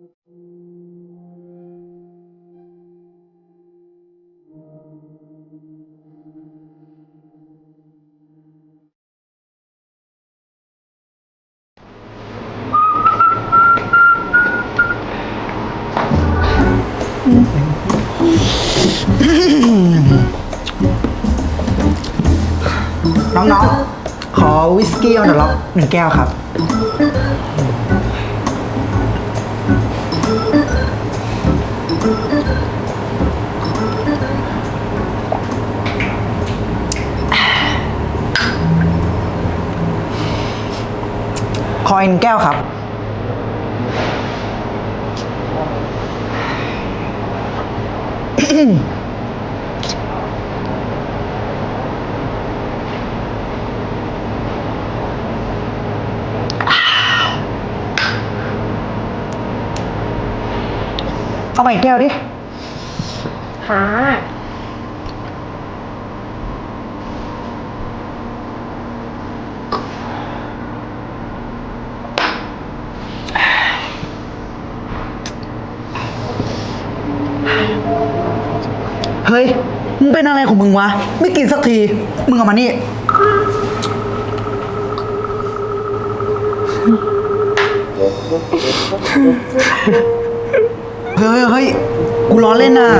น้องๆ ขอวิสกี้ออนเดอะล็อกหนึ่งแก้วครับ ออีกหนึ่งแก้วครับ เอามาอีกแก้วดิค่ะ เฮ้ย มึงเป็นอะไรของมึงวะ ไม่กินสักที มึงเอามานี่เฮ้ยเฮ้ยเฮ้ย กูล้อเล่นน่ะ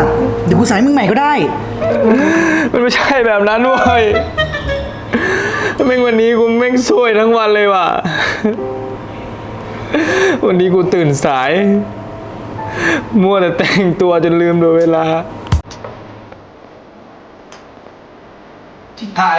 เดี๋ยวกูใส่มึงใหม่ก็ได้ มันไม่ใช่แบบนั้นเว้ยแม่งวันนี้กูแม่งซวยทั้งวันเลยว่ะ วันนี้กูตื่นสาย มัวแต่แต่งตัวจนลืมดูเวลา ถ่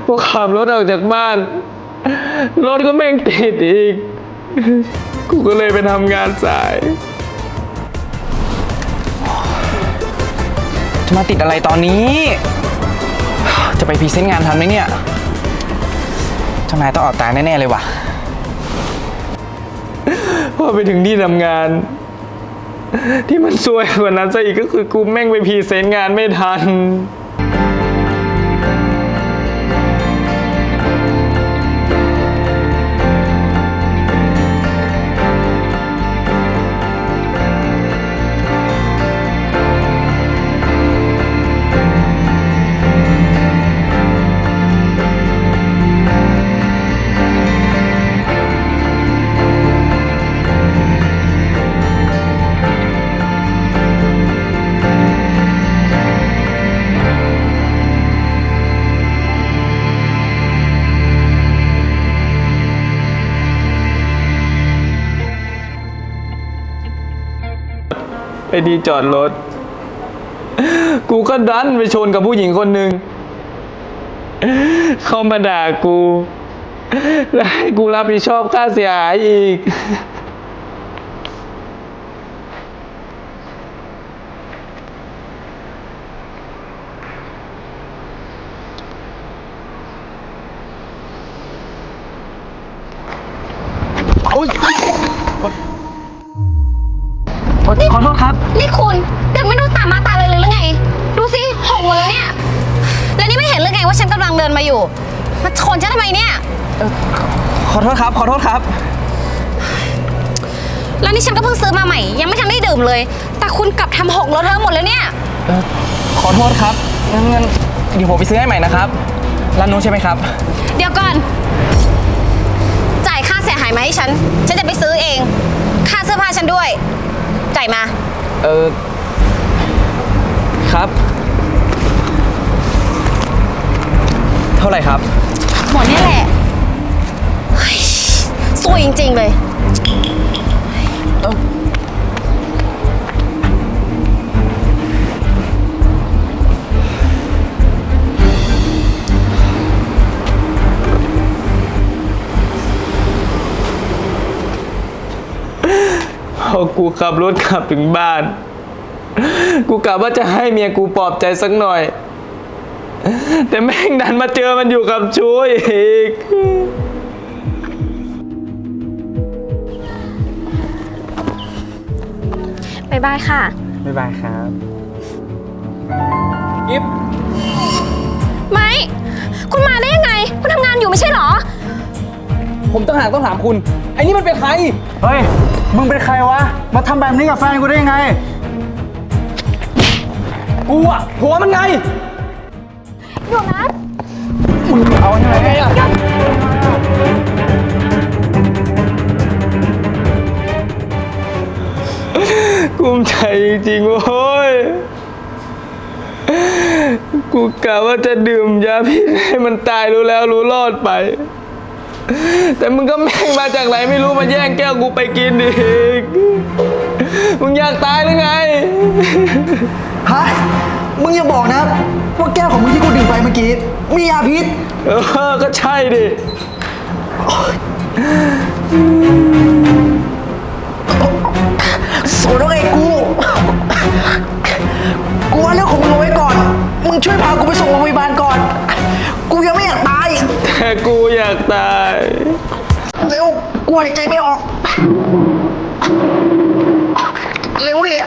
ายแล้วพอขับรถออกจากบ้าน รถก็แม่งติดอีก กูก็เลยไปทำงานสาย จะมาติดอะไรตอนนี้ จะไปพรีเซนต์งานทันไหมเนี่ยเจ้านายต้องออกตายแน่ ๆ เลยว่ะ พอไปถึงที่ทำงาน ที่มันซวยกว่านั้นซะอีกก็คือกูแม่งไปพรีเซนต์งานไม่ทัน ไอ้ที่จอดรถ กูก็ดันไปชนกับผู้หญิงคนหนึ่งเข้ามาด่ากูแล้วให้กูรับผิดชอบค่าเสียหายอีก ขอโทษครับ นี่คุณเดินไม่ดูตามมาตาเลยเลยหรือไง ดูสิหกหมดแล้วเนี่ย แล้วนี่ไม่เห็นหรือไงว่าฉันกำลังเดินมาอยู่ มาชนฉันทำไมเนี่ย ขอโทษครับ ขอโทษครับ แล้วนี่ฉันก็เพิ่งซื้อมาใหม่ ยังไม่ทันได้ดื่มเลย แต่คุณกลับทำหกรถเธอหมดแล้วเนี่ยเอ่อขอโทษครับ งั้นงั้นเดี๋ยวผมไปซื้อให้ใหม่นะครับ ร้านนู้นใช่ไหมครับ เดี๋ยวก่อน จ่ายค่าเสียหายมาให้ฉัน ฉันจะไปซื้อเอง ค่าเสื้อผ้าฉันด้วย จ่ายมา เออ ครับ เท่าไหร่ครับ หมดเนี่ยแหละเฮ้ยซวยจริง ๆ เลย กูขับรถกลับถึงบ้าน กูกะว่าจะให้เมียกูปลอบใจสักหน่อย แต่แม่งดันมาเจอมันอยู่กับชู้อีก บายบายค่ะ บ๊ายบายครับกิฟไม่ คุณมาได้ยังไง คุณทำงานอยู่ไม่ใช่เหรอ ผมต้องหากต้องถามคุณ ไอ้นี่มันเป็นใคร เฮ้ย มึงเป็นใครวะ มาทำแบบนี้กับแฟนกูได้ยังไง กูอะผัวมันไงเดี๋ยวนะมึงเอายังไงอะกุ้มใจจริงๆโว้ย กูกะว่าจะดื่มยาพิษให้มันตายรู้แล้วรู้รอดไป แต่มึงก็แม่งมาจากไหนไม่รู้มาแย่งแก้วกูไปกินอีก มึงอยากตายหรือไง ฮะ มึงอย่าบอกนะว่าแก้วของมึงที่กูดื่มไปเมื่อกี้ มียาพิษ เออ ก็ใช่ดิโสดแล้วไงกูกูากตายเร็วกูหายใจไม่ออก เร็วเลย